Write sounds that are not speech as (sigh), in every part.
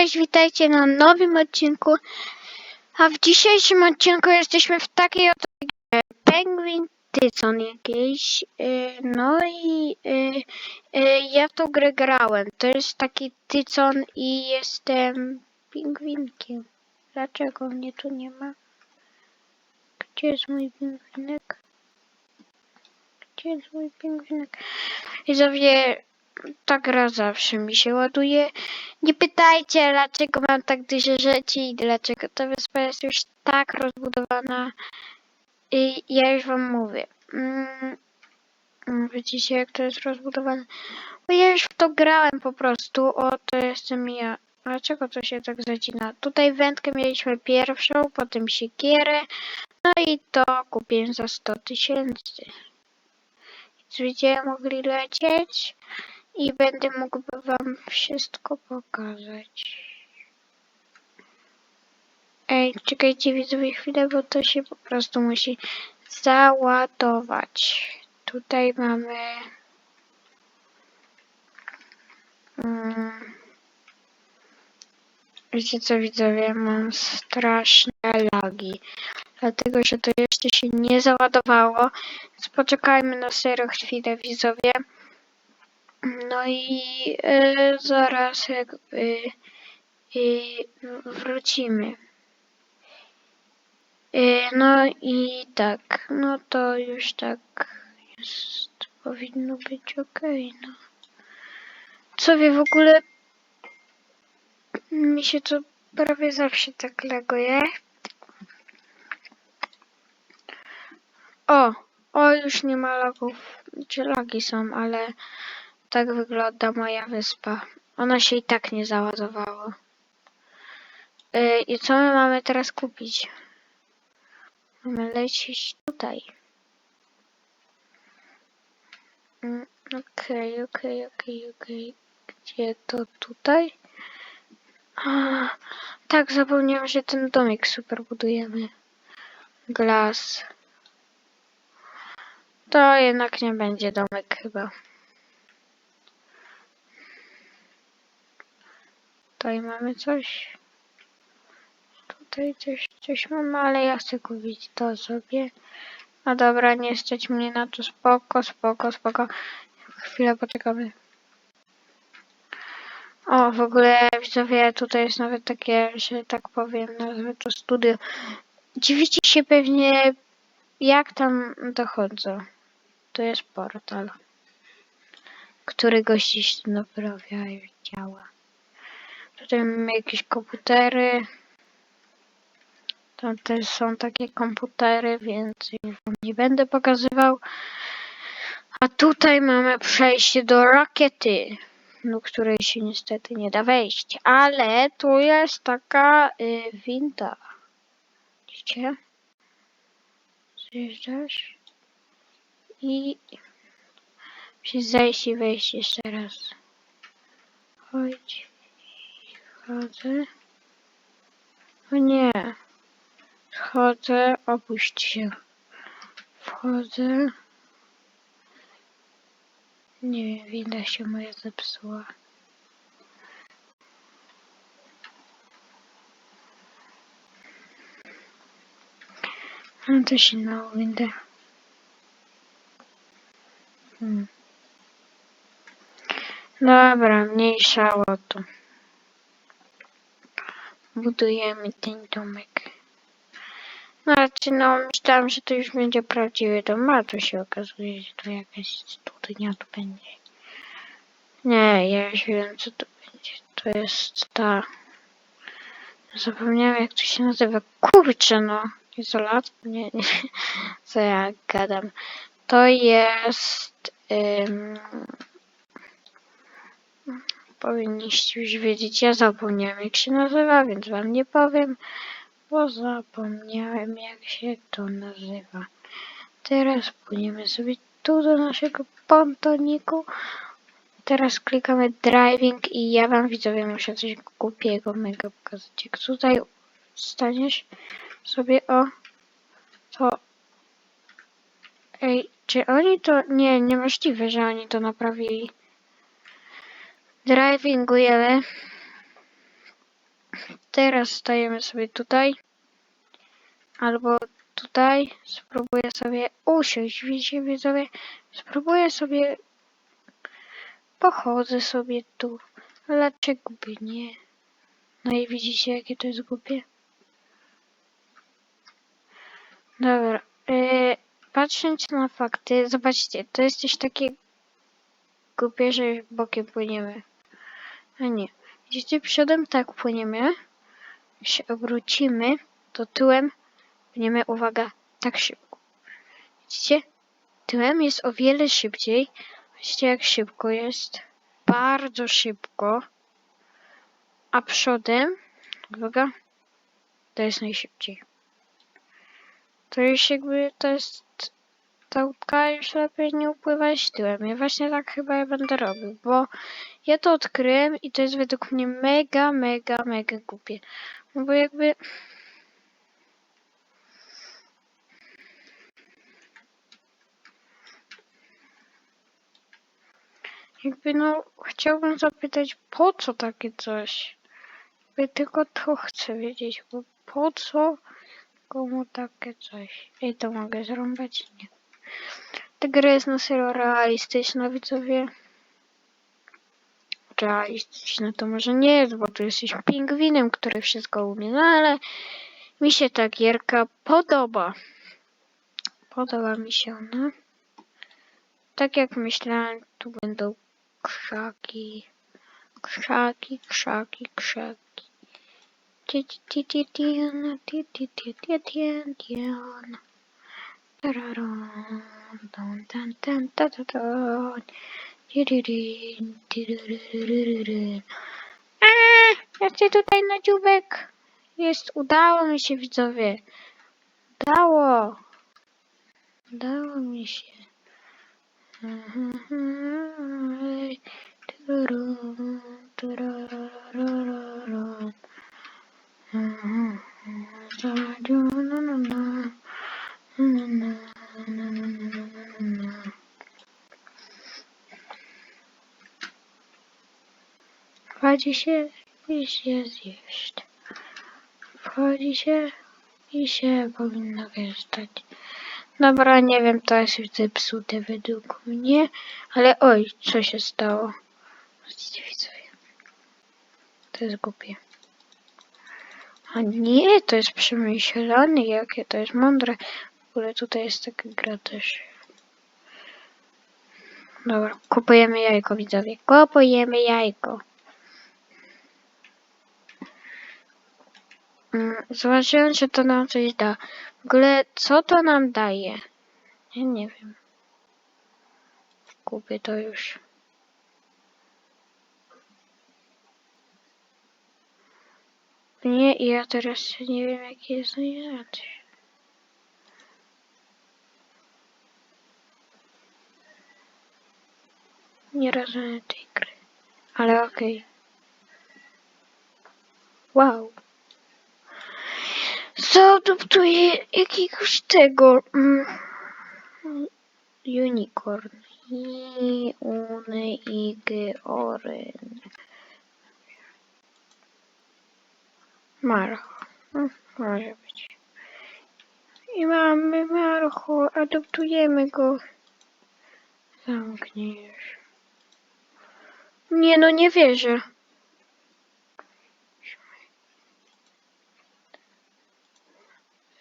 cześć, witajcie na nowym odcinku. A w dzisiejszym odcinku jesteśmy w takiej oto grze Penguin Tycon jakiejś. Yy, no i yy, yy, ja tą grę grałem. To jest taki Tycon i jestem pingwinkiem. Dlaczego mnie tu nie ma? Gdzie jest mój pingwinek? Gdzie jest mój pingwinek? Widzowie, ta gra zawsze mi się ładuje. Nie pytajcie, dlaczego mam tak dużo rzeczy i dlaczego ta wyspa jest już tak rozbudowana. I ja już wam mówię. Mm, widzicie, jak to jest rozbudowane? Bo ja już w to grałem po prostu. O, to jestem ja. Dlaczego to się tak zacina? Tutaj wędkę mieliśmy pierwszą, potem siekierę. No i to kupiłem za 100 tysięcy. Więc będziemy mogli lecieć i będę mógł wam wszystko pokazać. Ej, czekajcie widzowie chwilę, bo to się po prostu musi załadować. Tutaj mamy... Mm, wiecie co widzowie, mam straszne lagi. Dlatego, że to jeszcze się nie załadowało. Więc poczekajmy na serio chwilę widzowie. No i e, zaraz jakby e, wrócimy. E, no i tak, no to już tak jest, powinno być ok, no. Co wie w ogóle, mi się to prawie zawsze tak leguje. O, o już nie ma lagów, czy lagi są, ale tak wygląda moja wyspa. Ona się i tak nie załadowała. Yy, I co my mamy teraz kupić? Mamy lecieć tutaj. Mm, Okej, okej, okej, okej. Gdzie to tutaj? A, tak, zapomniałam, że ten domek super budujemy. Glas. To jednak nie będzie domek chyba. Tutaj mamy coś. Tutaj coś, coś mamy, ale ja chcę kupić to sobie. No dobra, nie stać mnie na to. Spoko, spoko, spoko. Chwilę poczekamy. O, w ogóle widzowie, tutaj jest nawet takie, że tak powiem, nazwę to studio. Dziwicie się pewnie, jak tam dochodzą. To jest portal, który gości się naprawia i działa. Tutaj mamy jakieś komputery. Tam też są takie komputery, więc już wam nie będę pokazywał. A tutaj mamy przejście do rakiety, do której się niestety nie da wejść. Ale tu jest taka y, winda. Widzicie? Zjeżdżasz i musisz zejść i wejść jeszcze raz. Chodź. Wchodzę. O nie. Wchodzę, opuść się. Wchodzę. Nie, winda się moja zepsuła. Mam też inną windę. Hmm. Dobra, mniejsza o to. Budujemy ten domek. Znaczy, no, myślałam, że to już będzie prawdziwy dom, a się okazuje, że to jakaś studnia tu będzie. Nie, ja już wiem, co to będzie. To jest ta... Zapomniałam, jak to się nazywa. Kurczę, no. Izolat? Nie, nie. (laughs) Co ja gadam. To jest... Ym... Powinniście już wiedzieć. Ja zapomniałam, jak się nazywa, więc wam nie powiem. Bo zapomniałem jak się to nazywa. Teraz płyniemy sobie tu do naszego pontoniku. Teraz klikamy driving i ja wam widzowie muszę coś głupiego mega pokazać. Jak tutaj staniesz sobie o to Ej, czy oni to... Nie, niemożliwe, że oni to naprawili. Drivingujemy. teraz stajemy sobie tutaj. Albo tutaj. Spróbuję sobie usiąść. Widzicie, widzowie? Spróbuję sobie... Pochodzę sobie tu. Dlaczego by nie? No i widzicie, jakie to jest głupie? Dobra. Yy, patrząc na fakty, zobaczcie, to jest coś takiego głupie, że bokiem płyniemy. A nie. Jeśli przodem tak płyniemy, się obrócimy, to tyłem płyniemy, uwaga, tak szybko. Widzicie? Tyłem jest o wiele szybciej. Widzicie, jak szybko jest. Bardzo szybko. A przodem, uwaga, to jest najszybciej. To już jakby, to jest ta łódka już lepiej nie upływać tyłem. Ja właśnie tak chyba ja będę robił, bo ja to odkryłem i to jest według mnie mega, mega, mega głupie. No bo jakby... Jakby no, chciałbym zapytać, po co takie coś? Jakby tylko to chcę wiedzieć, bo po co komu takie coś? Ej, to mogę zrąbać? Nie. Ta gra jest na serio realistyczna, widzowie. Realistyczna to może nie jest, bo tu jesteś pingwinem, który wszystko umie, no ale mi się ta gierka podoba. Podoba mi się ona. Tak jak myślałem, tu będą krzaki. Krzaki, krzaki, krzaki. Ti, ti, ti, ti, Eee, chcę tutaj na dziubek. Jest, udało mi się widzowie. Udało. Udało mi się. Mhm. Wchodzi się i się zjeść. Wchodzi się i się powinno wjeżdżać. Dobra, nie wiem, to jest już zepsute według mnie, ale oj, co się stało? Widzicie, widzowie. To jest głupie. A nie, to jest przemyślane, jakie to jest mądre. Ogóle tutaj jest taka gra też. Dobra, kupujemy jajko, widzowie. Kupujemy jajko. Mm, Zobaczyłem, że to nam coś da. W ogóle, co to nam daje? Ja nie wiem. Kupię to już. Nie, ja teraz nie wiem, jaki jest najlepszy. Nie rozumiem tej gry. Ale okej. Wow. Zaadoptuję jakiegoś tego. Mm, unicorn. I une ige oren. Marcho. Mm, Może być. I mamy Marcho. Adoptujemy go. Zamkniesz. Nie no, nie wierzę.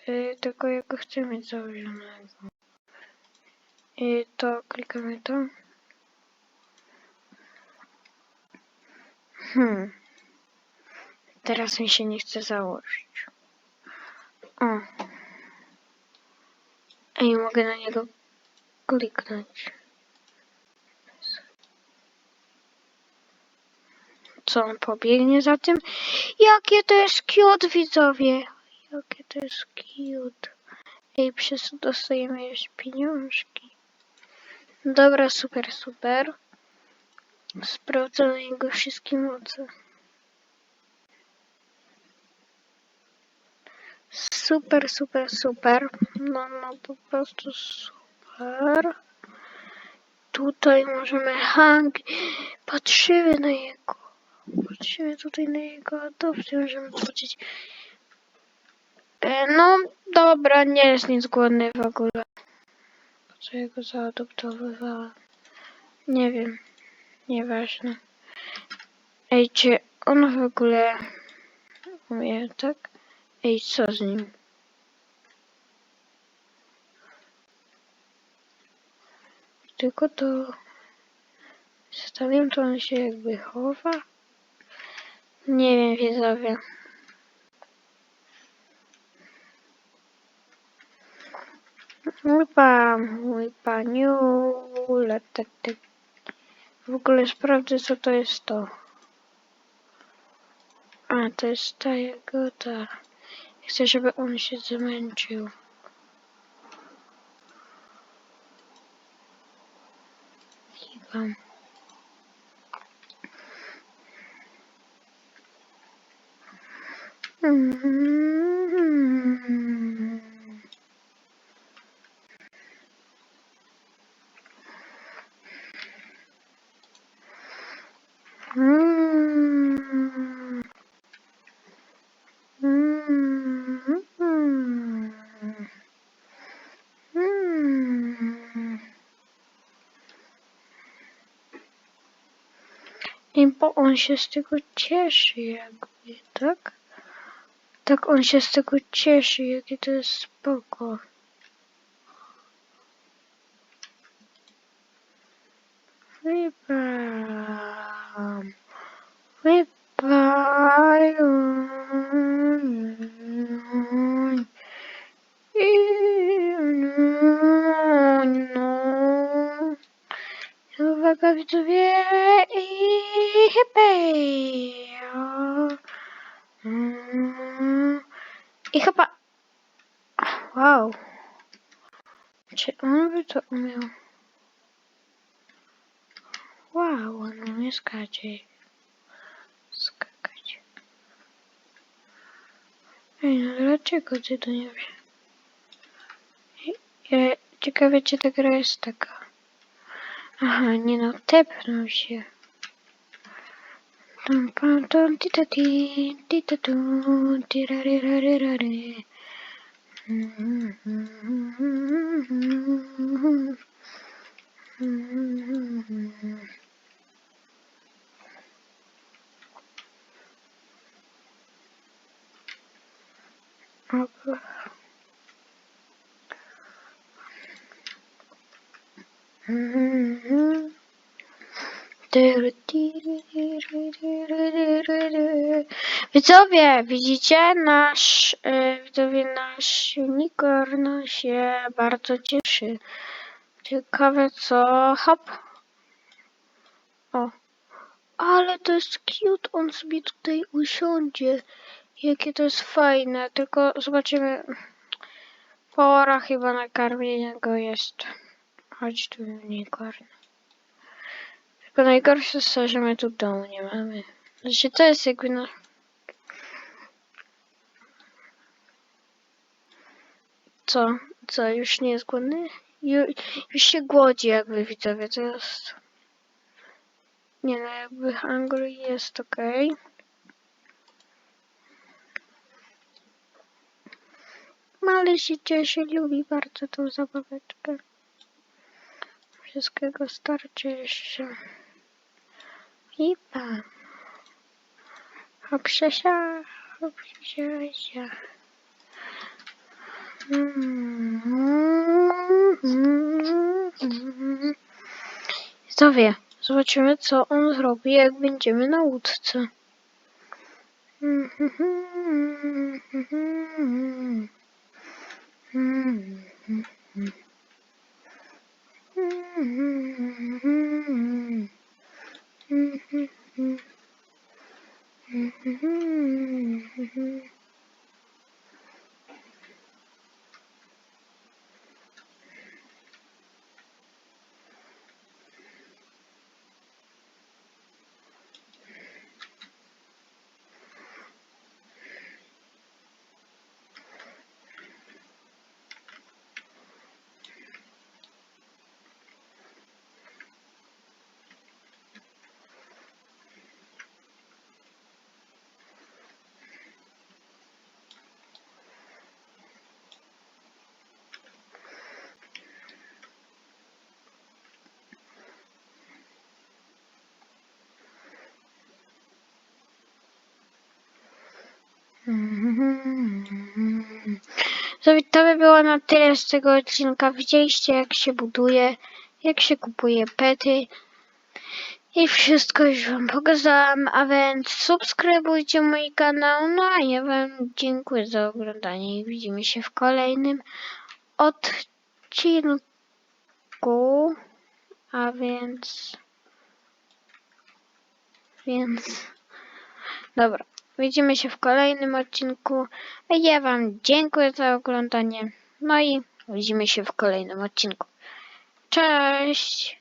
Y, tylko jego chcę mieć założonego. I to klikamy to. Hmm. Teraz mi się nie chce założyć. O. Ej, mogę na niego kliknąć. Co on pobiegnie za tym? Jakie to jest cute, widzowie! Jakie to jest cute. Ej, przez to dostajemy jeszcze pieniążki. Dobra, super, super. Sprawdzamy jego wszystkie moce. Super, super, super. No, no, po prostu super. Tutaj możemy hang. Patrzymy na jego. Patrzymy tutaj na jego adopcję, możemy zobaczyć. E, no, dobra, nie jest nic głodny w ogóle. Po co ja go zaadoptowywała? Nie wiem. Nieważne. Ej, czy on w ogóle umie, tak? Ej, co z nim? Tylko to stawiam, to on się jakby chowa? Nie wiem, widzowie. Mój pan, mój paniu, tak, tak. W ogóle sprawdzę, co to jest to. A, to jest ta jagoda. Chcę, żeby on się zmęczył. Klikam. Mm. Mm. Mm. Mm. Mm. I bo on się z tego cieszy jakby, tak? Tak on się z tego cieszy, jakie to jest spoko. Wypam. Wypam. No. Uwaga widzowie i hepejo. I chyba... Wow. Czy on by to umiał? Wow, on umie skakać. Skakać. Ej, no dlaczego ty to nie? Ja, ciekawe, czy ta gra jest taka. Aha, nie no, tepnął się. Tam, pam, tam, ti, ta, ti, ti, ta, tu, ti, ra, ri, ra, ri, ra, ri. Dobra. Widzowie, widzicie, nasz, e, widzowie, nasz unicorn się bardzo cieszy. Ciekawe co, hop. O, ale to jest cute, on sobie tutaj usiądzie. Jakie to jest fajne, tylko zobaczymy. Pora chyba nakarmienia go jest. Chodź tu, unicorn. Tylko najgorsze jest to, że my tu domu nie mamy. Znaczy to jest jakby no... Co? Co, już nie jest głodny? Ju, już się głodzi jakby widzowie, to jest... Nie no, jakby hungry jest okej. Mały się cieszy, lubi bardzo tą zabaweczkę. Wszystkiego starczy jeszcze. I pan. Hop, siasia, kto wie, zobaczymy co on zrobi, jak będziemy na łódce. Mm-hmm. (laughs) (laughs) To, to by było na tyle z tego odcinka. Widzieliście jak się buduje, jak się kupuje pety. I wszystko już wam pokazałam, a więc subskrybujcie mój kanał. No a ja wam dziękuję za oglądanie i widzimy się w kolejnym odcinku. A więc... Więc... Dobra, widzimy się w kolejnym odcinku. Ja wam dziękuję za oglądanie. No i widzimy się w kolejnym odcinku. Cześć!